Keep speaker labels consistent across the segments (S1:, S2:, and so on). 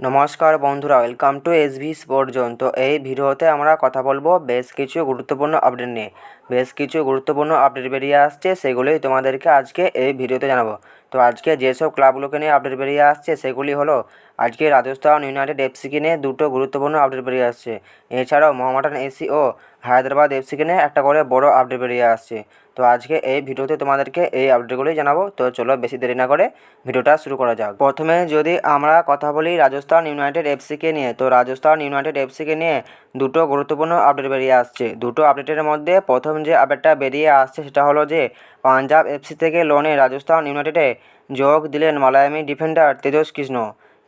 S1: নমস্কার বন্ধুরা welcome to S V sport zone তো এই ভিডিওতে আমরা কথা বলব বেশ কিছু গুরুত্বপূর্ণ আপডেট নিয়ে। বেশ কিছু গুরুত্বপূর্ণ আপডেট বেরিয়ে আসছে, সেগুলোই তোমাদেরকে আজকে এই ভিডিওতে জানাব। তো আজকে যেসব ক্লাবগুলোকে নিয়ে আপডেট বেরিয়ে আসছে, সেগুলি হলো আজকে রাজস্থান ইউনাইটেড এফসিকে নিয়ে দুটো গুরুত্বপূর্ণ আপডেট বেরিয়ে আসছে। এছাড়াও মোহামেডান এসি ও হায়দ্রাবাদ এফসিকে নিয়ে একটা করে বড় আপডেট বেরিয়ে আসছে। তো আজকে এই ভিডিওতে তোমাদেরকে এই আপডেটগুলোই জানাব। তো চলো বেশি দেরি না করে ভিডিওটা শুরু করা যাক। প্রথমে যদি আমরা কথা বলি রাজস্থান ইউনাইটেড এফসিকে নিয়ে, তো রাজস্থান ইউনাইটেড এফসিকে নিয়ে দুটো গুরুত্বপূর্ণ আপডেট বেরিয়ে আসছে। দুটো আপডেটের মধ্যে প্রথম যে আপডেটটা বেরিয়ে আসছে সেটা হলো যে, পাঞ্জাব এফসি থেকে লোনে রাজস্থান ইউনাইটেডে যোগ দিলেন মালায়ামি ডিফেন্ডার তেজস কৃষ্ণ।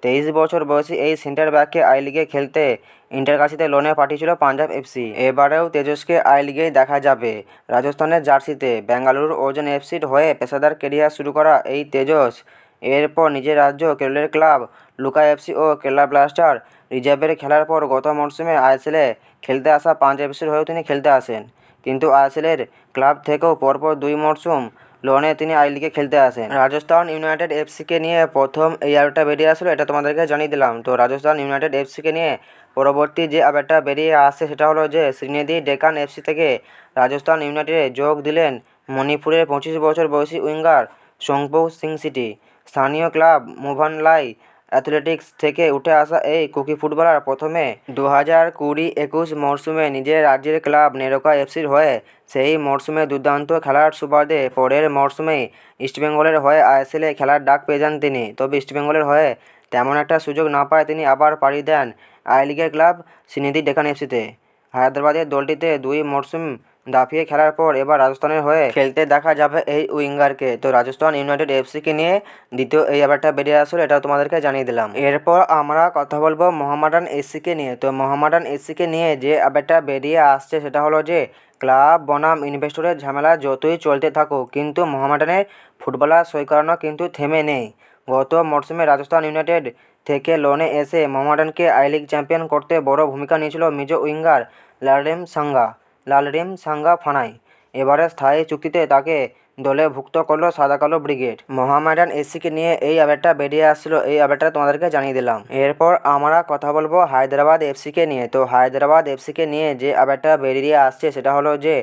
S1: তেইশ বছর বয়সী এই সেন্টার ব্যাককে আই লিগে খেলতে ইন্টারকাশিতে লোনে পাঠিয়েছিল পাঞ্জাব এফসি। এবারেও তেজসকে আই লিগে দেখা যাবে। রাজস্থানের জার্সিতে বেঙ্গালুরু ওজন এফসির হয়ে পেশাদার কেরিয়ার শুরু করা এই তেজস। এরপর নিজের রাজ্য কেরলের ক্লাব লুকা এফসি ও কেরালা ব্লাস্টার রিজার্ভের খেলার পর গত মরশুমে আইএসএলে খেলতে আসা পাঞ্জাব এফসির হয়েও তিনি খেলতে আসেন। কিন্তু আইএসএলের ক্লাব থেকেও পরপর দুই মরশুম লোনে তিনি আই লিগে খেলতে আসেন। রাজস্থান ইউনাইটেড এফসিকে নিয়ে প্রথম এই আপডেটটা বেরিয়ে আসলো, এটা তোমাদেরকে জানিয়ে দিলাম। তো রাজস্থান ইউনাইটেড এফসিকে নিয়ে পরবর্তী যে আপডেটটা বেরিয়ে আসে, সেটা হলো যে শ্রীনিধি ডেকান এফসি থেকে রাজস্থান ইউনাইটেডে যোগ দিলেন মণিপুরের পঁচিশ বছর বয়সী উইঙ্গার সংপৌ সিং সিটি। স্থানীয় ক্লাব মুভানলাই অ্যাথলেটিক্স থেকে উঠে আসা এই কুকি ফুটবলার প্রথমে দু হাজার কুড়ি একুশ মরশুমে নিজের রাজ্যের ক্লাব নেরোকা এফসির হয়ে সেই মরশুমে দুর্দান্ত খেলার সুবাদে পরের মরশুমে ইস্টবেঙ্গলের হয়ে আইএসএলে খেলার ডাক পেয়ে যান তিনি। তবে ইস্টবেঙ্গলের হয়ে তেমন একটা সুযোগ না পায় তিনি আবার পাড়ি দেন আই লিগের ক্লাব সিনিধি ডেকান এফসিতে। হায়দ্রাবাদের দলটিতে দুই মরশুম দাপিয়ে খেলার পর এবার রাজস্থানের হয়ে খেলতে দেখা যাবে এই উইঙ্গারকে। তো রাজস্থান ইউনাইটেড এফসিকে নিয়ে দ্বিতীয় এই ব্যাপারটা বেরিয়ে আসলো, এটা তোমাদেরকে জানিয়ে দিলাম। এরপর আমরা কথা বলব মোহামেডান এসিকে নিয়ে। তো মোহামেডান এসিকে নিয়ে যে ব্যাপারটা বেরিয়ে আসছে সেটা হলো যে, ক্লাব বনাম ইনভেস্টরের ঝামেলা যতই চলতে থাকুক, কিন্তু মোহামেডানের ফুটবলার সই করানো কিন্তু থেমে নেই। গত মরশুমে রাজস্থান ইউনাইটেড থেকে লোনে এসে মোহামেডানকে আই লিগ চ্যাম্পিয়ন করতে বড় ভূমিকা নিয়েছিল Mizo winger Lalremsanga. Lalremsanga Fanai. এবারে স্থায়ী চুক্তিতে তাকে দলে ভুক্ত করল সাদা কালো ব্রিগেড। মোহামেডান এসিকে নিয়ে এই আপডেটটা বেরিয়ে আসছিল। এই আপডেটটা তোমাদেরকে জানিয়ে দিলাম। এরপর আমরা কথা বলব হায়দ্রাবাদ এফসিকে নিয়ে। তো হায়দ্রাবাদ এফসিকে নিয়ে যে আপডেটটা বেরিয়ে আসছে, সেটা হলো যে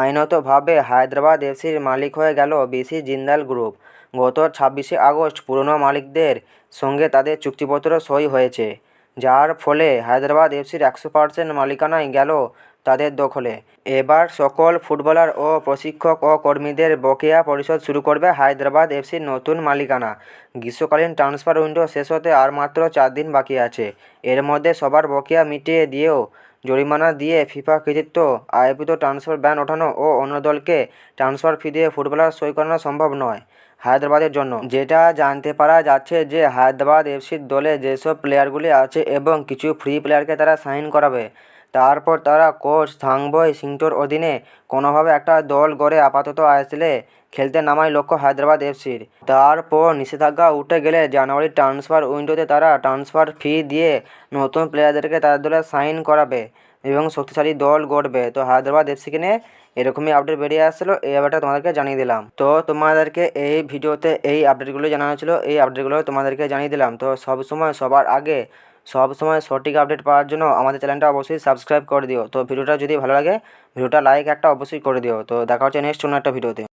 S1: আইনতভাবে হায়দ্রাবাদ এফসির মালিক হয়ে গেল বিসি জিন্দাল গ্রুপ। গত ছাব্বিশে আগস্ট পুরনো মালিকদের সঙ্গে তাদের চুক্তিপত্র সই হয়েছে। যার ফলে হায়দ্রাবাদ এফসির একশো পার্সেন্ট মালিকানায় গেল তাদের দখলে। এবার সকল ফুটবলার ও প্রশিক্ষক ও কর্মীদের বকেয়া পরিশোধ শুরু করবে হায়দ্রাবাদ এফসির নতুন মালিকানা। গ্রীষ্মকালীন ট্রান্সফার উইন্ডো শেষ হতে আর মাত্র চার দিন বাকি আছে। এর মধ্যে সবার বকেয়া মিটিয়ে দিয়েও জরিমানা দিয়ে ফিফা কৃতিত্ব আয়োপিত ট্রান্সফার ব্যান ওঠানো ও অন্য দলকে ট্রান্সফার ফি দিয়ে ফুটবলার সই করানো সম্ভব নয়। হায়দ্রাবাদের জন্য। যেটা জানতে পারা যাচ্ছে যে হায়দ্রাবাদ এফসির দলে যেসব প্লেয়ারগুলি আছে এবং কিছু ফ্রি প্লেয়ারকে তারা সাইন করাবে, তারপর তারা কোচ থাংবই সিংটোর অধীনে কোনোভাবে একটা দল গড়ে আপাতত আইএসএলে খেলতে নামায় লক্ষ্য হায়দ্রাবাদ এফসির। তারপর নিষেধাজ্ঞা উঠে গেলে জানুয়ারি ট্রান্সফার উইন্ডোতে তারা ট্রান্সফার ফি দিয়ে নতুন প্লেয়ারদেরকে তাদের দলে সাইন করাবে এবং শক্তিশালী দল গড়বে। তো হায়দ্রাবাদ এফসিকে নিয়ে এরকমই আপডেট বেরিয়ে আসছিল, এই আপডেটটা তোমাদেরকে জানিয়ে দিলাম। তো তোমাদেরকে এই ভিডিওতে এই আপডেটগুলো জানানো ছিল এই আপডেটগুলো তোমাদেরকে জানিয়ে দিলাম। তো সব সময় সবার আগে, সব সময় সঠিক আপডেট পাওয়ার জন্য আমাদের চ্যানেলটা অবশ্যই সাবস্ক্রাইব করে দিও। তো ভিডিওটা যদি ভালো লাগে, ভিডিওটা লাইক একটা অবশ্যই করে দিও। তো দেখা হচ্ছে নেক্সট অন্য একটা ভিডিওতে।